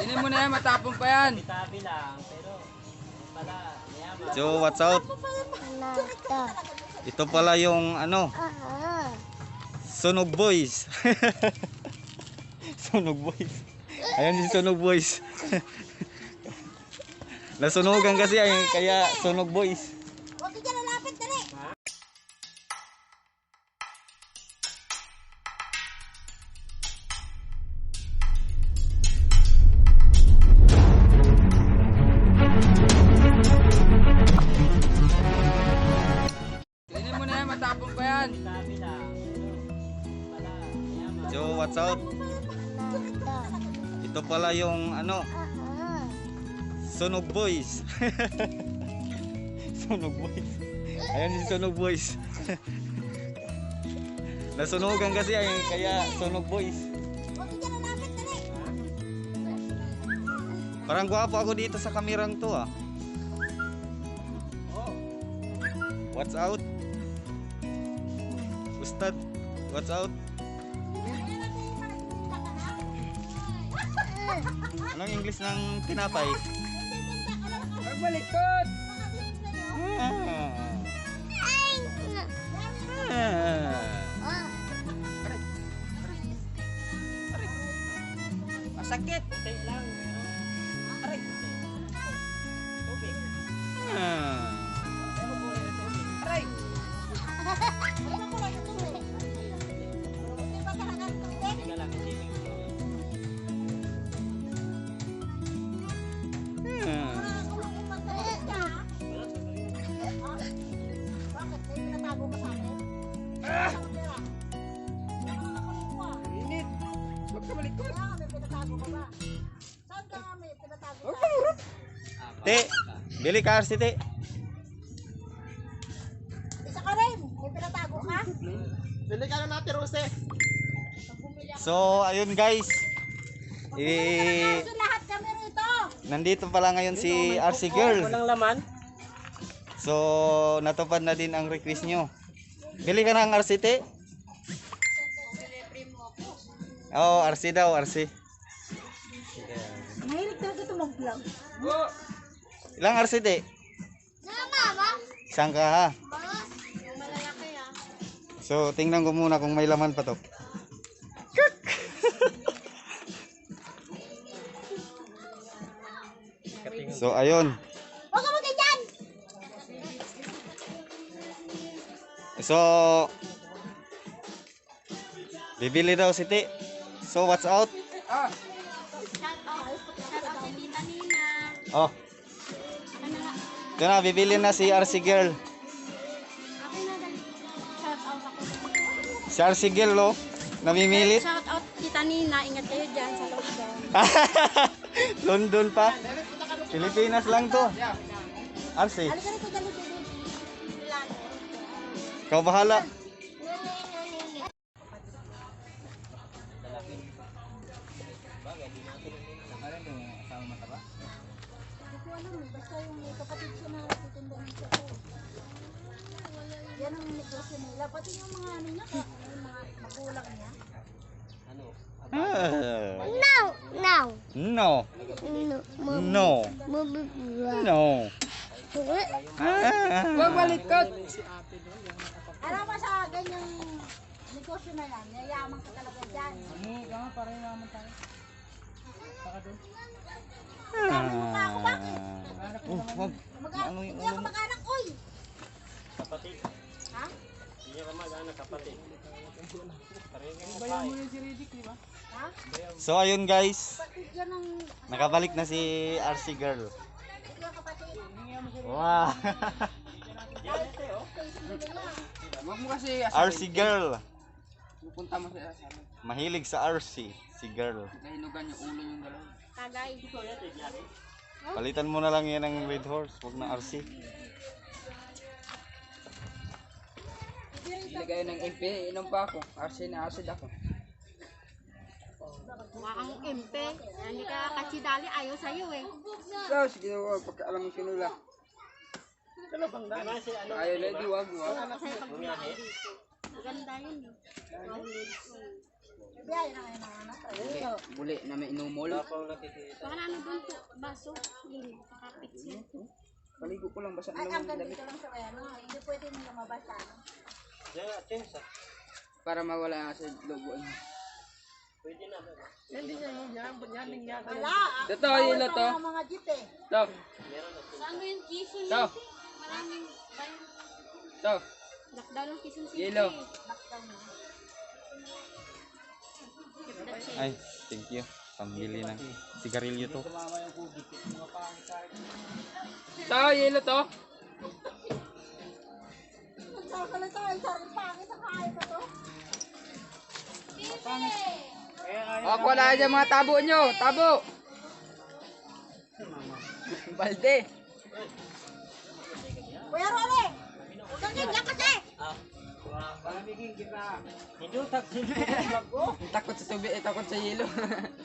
Kunin mo na yan, matapong pa yan. Tabi lang, pero pala, yaman. So, what's out? Nata. Ito pala yung ano. Sunog Boys. Sunog Boys. Ayan si Sunog Boys. Nasunugan kasi ay kaya Sunog Boys. Pero pala, yaman. So, what's? Nata. Ito pala yung ano. Sunog Boys. Sunog Boys. Ayan si Sunog Boys. Nasunugan kasi ay kaya Sunog Boys. Parang gwapo ako dito sa kamerang to ah. What's out? Ustad, what's out? Anong English ng tinapay? Magbalikot! Ah. Ah. Masakit! Kunti lang, Init! Huwag ka malikot! Te, bili ka RC te. Isa ka rin. May pinatago ka? Bili ka na natin, Rose! So, ayun guys. Eh, kami rito. nandito pala ngayon si RC Girl. Walang laman? So, natupad na din ang request nyo. Bili ka ng RC, te? Oo, oh, RC daw, RC. Mahilig talaga ito mag-vlog. Ilang RC, ba? Isang ka, ha? So, tingnan ko muna kung may laman pa to. So, ayun. So, bibili daw si Te. So, what's out? Ah! Shout out. Shout out si Tita Nina. Oh, ito na, bibili na si RC Girl. Si RC Girl, oh. Namimilit. Shout out Tita Nina. Ingat kayo dyan sa lockdown. London pa. Pilipinas lang to. RC, Halika ng sako. Yan ang negosyo nila. Pati yung mga ano niya, yung mga magulang niya. Ano? No! No! No. No! No. No. Ah. Huwag malikot! Mo ganyang negosyo na yan, yayaman ka talaga dyan. Ah. Oh, wag. Mag- Ano yung Hindi ako ulo mo? mag-anak, oy! Kapatid. Ha? Hindi ka mag-anak kapatid. Pareho yung mukha eh. Ha? So ayun guys, nakabalik na si RC girl. Yung. Wow. Huwag mo kasi RC girl. Pupunta mo sa asabi. Mahilig sa RC, si girl. Nahinugan yung ulo yung galaw. Tagay. Palitan mo na lang yan ng red horse, wag na RC. Bili kayo ng MP, inom pa ako. Acid na acid ako. Mukha kang impe. Hindi ka katsidali, ayaw sa'yo eh. So, sige, huwag pagkaalam mo sinula. Naman si ano? Ayaw na, di wag, wag. Kasi pag bumahay dito. Maganda yun eh. Eh. Biyaya na ngayon ang anak. Buli na may inumol. Tapaw na. Baka ano doon po, baso, yun, kakapit siya. Paligo ko lang basa Ay, na ang lang sa ano. Hindi pwede nang lumabas ano. Diyan James ah. para mawala sa lobuan. Pwede na. ba? Wala. ah. Ito, yun na to. ang mga jeep eh. Ito, Saan mo yung Quezon? ito, Lockdown ng Quezon City. Lockdown na. Ay, thank you. Pambili ng sigarilyo to. Kaya pa to. Ako na dyan mga tabo nyo. Tabo. Balde. Ko. Takot sa tubig, eh, takot sa yelo.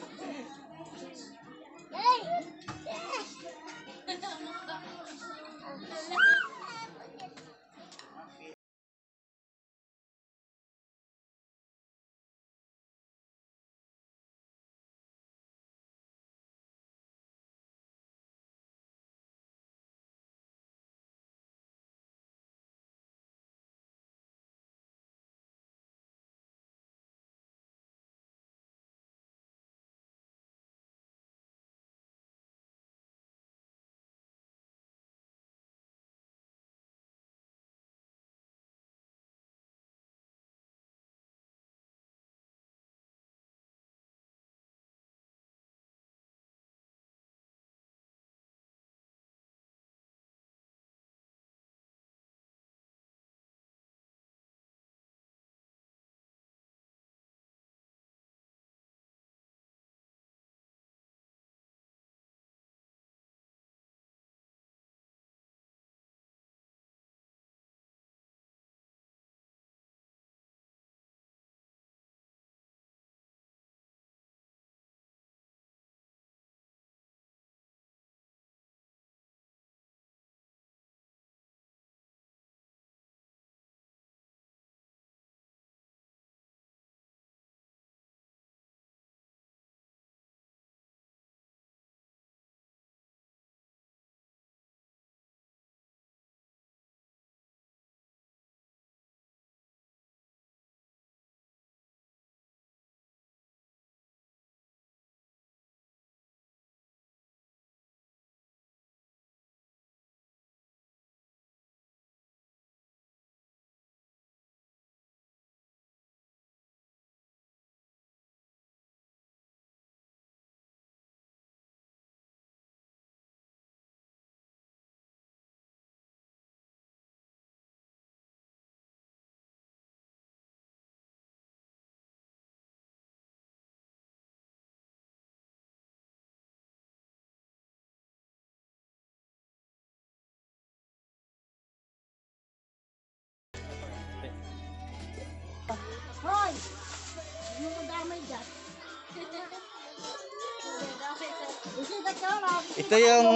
Ito yung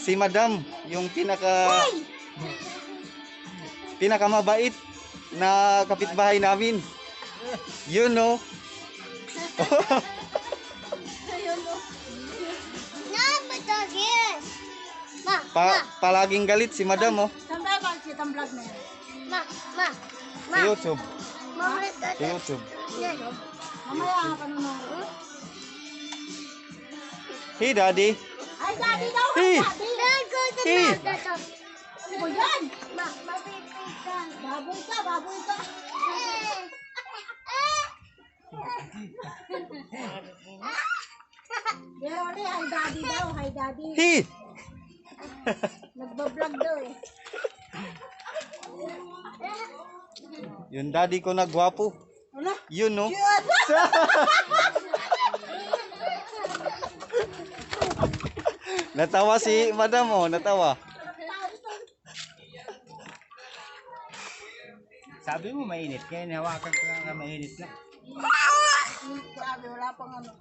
si Madam, yung pinaka pinakamabait na kapitbahay namin. You know. Ma, Pa palaging galit si Madam oh. ba ba kitang vlog na yan? Ma, ma, Sa YouTube. ma, YouTube. mamaya ka nanonood. Hey daddy. Ay, daddy daw! Hey! Hey! Ano yan? Ma, mapipitan. Baboy ka, baboy ka. Pero ulit, hi daddy daw, hi daddy. Hey! Nagbablog daw eh. Yung daddy ko na gwapo. Wala. You natawa si Madam oh, natawa. Sabi mo mainit, kaya nahawakan ka nga mainit na. Grabe, wala pang ano.